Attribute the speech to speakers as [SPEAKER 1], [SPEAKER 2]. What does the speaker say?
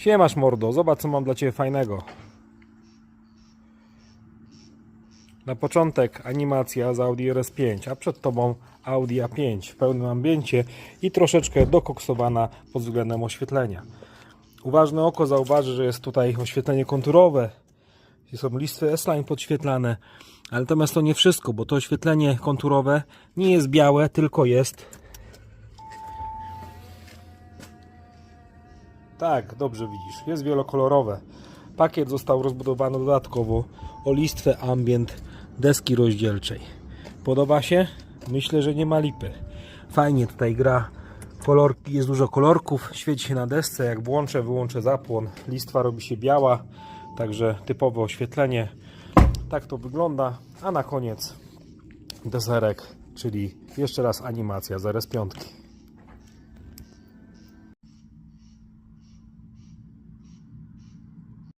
[SPEAKER 1] Siemasz mordo, zobacz co mam dla Ciebie fajnego. Na początek animacja z Audi RS5, a przed Tobą Audi A5 w pełnym ambiencie i troszeczkę dokoksowana pod względem oświetlenia. Uważne oko zauważy, że jest tutaj oświetlenie konturowe, są listwy S-Line podświetlane, ale natomiast to nie wszystko, bo to oświetlenie konturowe nie jest białe, tylko jest Tak, dobrze widzisz. Jest wielokolorowe. Pakiet został rozbudowany dodatkowo o listwę ambient deski rozdzielczej. Podoba się? Myślę, że nie ma lipy. Fajnie tutaj gra. Kolorki, jest dużo kolorków. Świeci się na desce. Jak włączę, wyłączę zapłon. Listwa robi się biała. Także typowe oświetlenie. Tak to wygląda. A na koniec deserek, czyli jeszcze raz animacja z RS5.